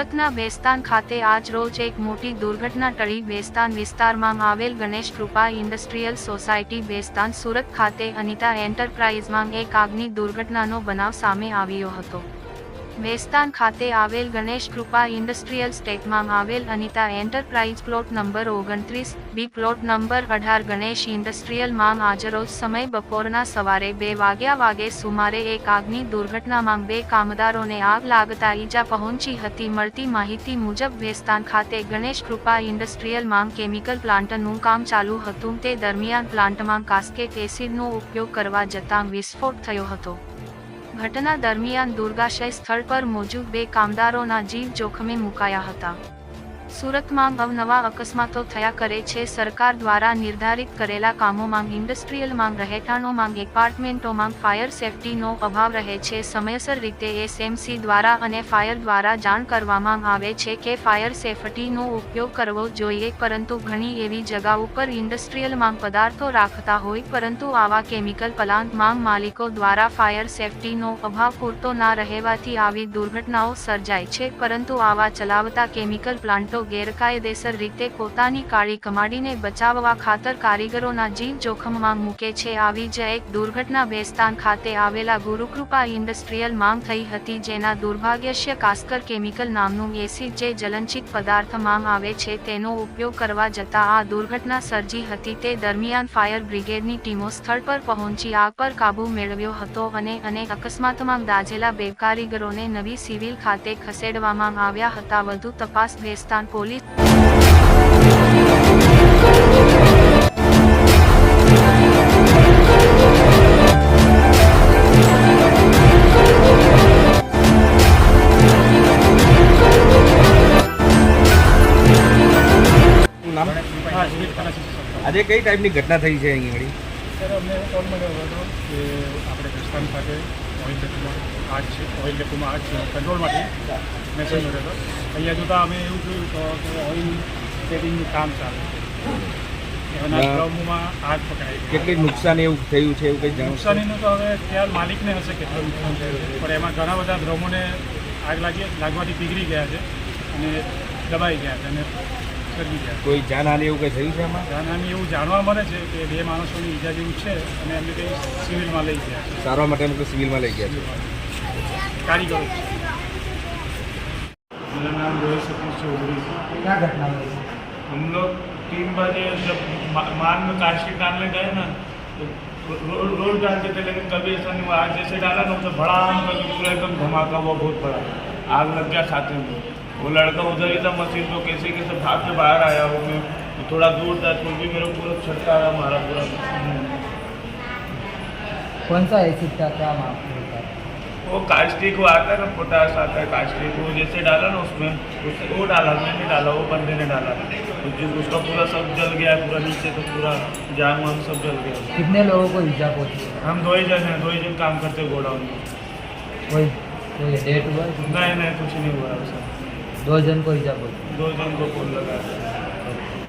સુરતના બેસ્તાન ખાતે આજ રોજ એક મોટી દુર્ઘટના ટળી બેસ્તાન વિસ્તારમાં આવેલ ગણેશ કૃપા ઇન્ડસ્ટ્રીયલ સોસાયટી બેસ્તાન સુરત ખાતે અનિતા એન્ટરપ્રાઇઝમાં એક આગની દુર્ઘટનાનો બનાવ સામે આવ્યો હતો. બેસ્તાન ખાતે આવેલ ગણેશ કૃપા ઇન્ડસ્ટ્રીયલ સ્ટેટમાં આવેલ અનિતા એન્ટરપ્રાઇઝ પ્લોટ નંબર ઓગણત્રીસ, બી પ્લોટ નંબર અઢાર ગણેશ ઇન્ડસ્ટ્રીયલમાં આજરોજ સમય બપોરના સવારે બે વાગ્યા વાગે સુમારે એક આગની દુર્ઘટનામાં બે કામદારોને આગ લાગતા ઈજા પહોંચી હતી. મળતી માહિતી મુજબ ભેસ્તાન ખાતે ગણેશ કૃપા ઇન્ડસ્ટ્રીયલમાં કેમિકલ પ્લાન્ટનું કામ ચાલુ હતું. તે દરમિયાન પ્લાન્ટમાં કાસ્કેટ એસિડનો ઉપયોગ કરવા જતાં વિસ્ફોટ થયો હતો. ઘટના દરમિયાન દુર્ગાશય સ્થળ પર મોજૂદ બે કામદારોના જીવ જોખમે મુકાયા હતા. સુરતમાં અવનવા અકસ્માતો થયા કરે છે. સરકાર દ્વારા નિર્ધારિત કરેલા કામોમાં ઇન્ડસ્ટ્રીયલમાં રહેઠાણોમાં એપાર્ટમેન્ટોમાં ફાયર સેફટીનો અભાવ રહે છે. સમયસર રીતે એસએમસી દ્વારા અને ફાયર દ્વારા જાણ કરવામાં આવે છે કે ફાયર સેફટીનો ઉપયોગ કરવો જોઈએ, પરંતુ ઘણી એવી જગા ઉપર ઇન્ડસ્ટ્રીયલમાં પદાર્થો રાખતા હોય, પરંતુ આવા કેમિકલ પ્લાન્ટમાં માલિકો દ્વારા ફાયર સેફટીનો અભાવ પૂરતો ના રહેવાથી આવી દુર્ઘટનાઓ સર્જાય છે. પરંતુ આવા ચલાવતા કેમિકલ પ્લાન્ટો ગેરકાયદેસર રીતે પોતાની કાળી કમાડીને બચાવવા ખાતર કારીગરોના જીવ જોખમમાં મૂકે છે. આવી જ એક દુર્ઘટના બેસ્તાન ખાતે આવેલા ગુરુકૃપા ઇન્ડસ્ટ્રીયલ માંગ થઈ હતી, જેના દુર્ભાગ્યશ્ય કાસ્કર કેમિકલ નામનું એસિડ જે જલનચિત પદાર્થ માંગ આવે છે, તેનો ઉપયોગ કરવા જતાં આ દુર્ઘટના સર્જી હતી. તે દરમિયાન ફાયર બ્રિગેડની ટીમો સ્થળ પર પહોંચી આગ પર કાબૂ મેળવ્યો હતો અને અને અકસ્માતમાં દાઝેલા બે કારીગરોને નવી સિવિલ ખાતે ખસેડવામાં આવ્યા હતા. વધુ તપાસ ભેસ્તાન પોલીસ આજે કઈ ટાઈપની ઘટના થઈ છે અહીં આગળ? સર અમને કોલ મળ્યો હતો કે આપણે દસ્તાન ખાતે ઓઇલ ડેપોમાં આજ છે ઓઇલ ડેપોમાં આગ છે કંટ્રોલમાંથી મેસેજ મળ્યો હતો. અહીંયા જોતાં અમે એવું જોયું તો ઓઇલ સેવિંગનું કામ ચાલે. એના. ડ્રમમાં આગ પકડાઈ કેટલી નુકસાન એવું થયું છે એવું કંઈ જાણો નુકસાનીનું તો હવે ખ્યાલ માલિકને હશે કેટલું નુકસાન થયું છે. પણ એમાં ઘણા બધા ડ્રમોને આગ લાગી લાગવાથી પીગળી ગયા છે અને દબાઈ ગયા છે. અને સળગી ગયા છે કોઈ જાનહાની એવું કંઈ થયું છે એમાં જાનહાની એવું જાણવા મળે છે કે બે માણસોની ઈજા જેવું છે અને એમને કંઈ સિવિલમાં લઈ ગયા છે સારવાર માટે એમ કોઈ સિવિલમાં લઈ ગયા છે कारीगर मेरा नाम रोहित सतीश चौधरी क्या घटना हुई हम लोग तीन बजे जब मा- मान में काशी डालने गए ना तो रो- रोज डालते थे लेकिन कभी ऐसा नहीं हुआ आज जैसे डाला ना तो बड़ा करके पूरा एकदम धमाका हुआ बहुत बड़ा आग लग गया खाते में। वो लड़का उधर ही था मशीन तो कैसे कैसे भाग के बाहर आया वो मैं तो थोड़ा दूर था तो भी मेरे को पूरा छटका आया मारा पूरा। कौन सा एसिड था क्या है वो कास्टिक वो आता है ना पोटास आता है कास्टिक। वो जैसे डाला ना उसमें उसने वो डाला मैं नहीं डाला वो बंदे ने डाला। तो जिस उसका पूरा सब जल गया पूरा नीचे तो पूरा जान वान सब जल गया। कितने लोगों को ईजा पहुँची? हम दो ही जन हैं दो ही जन काम करते गोडाउन में। कोई कोई डेट हुआ है? नहीं नहीं कुछ नहीं हुआ है सर दो जन को ईजा पहुंची दो जन को फोन लगा है।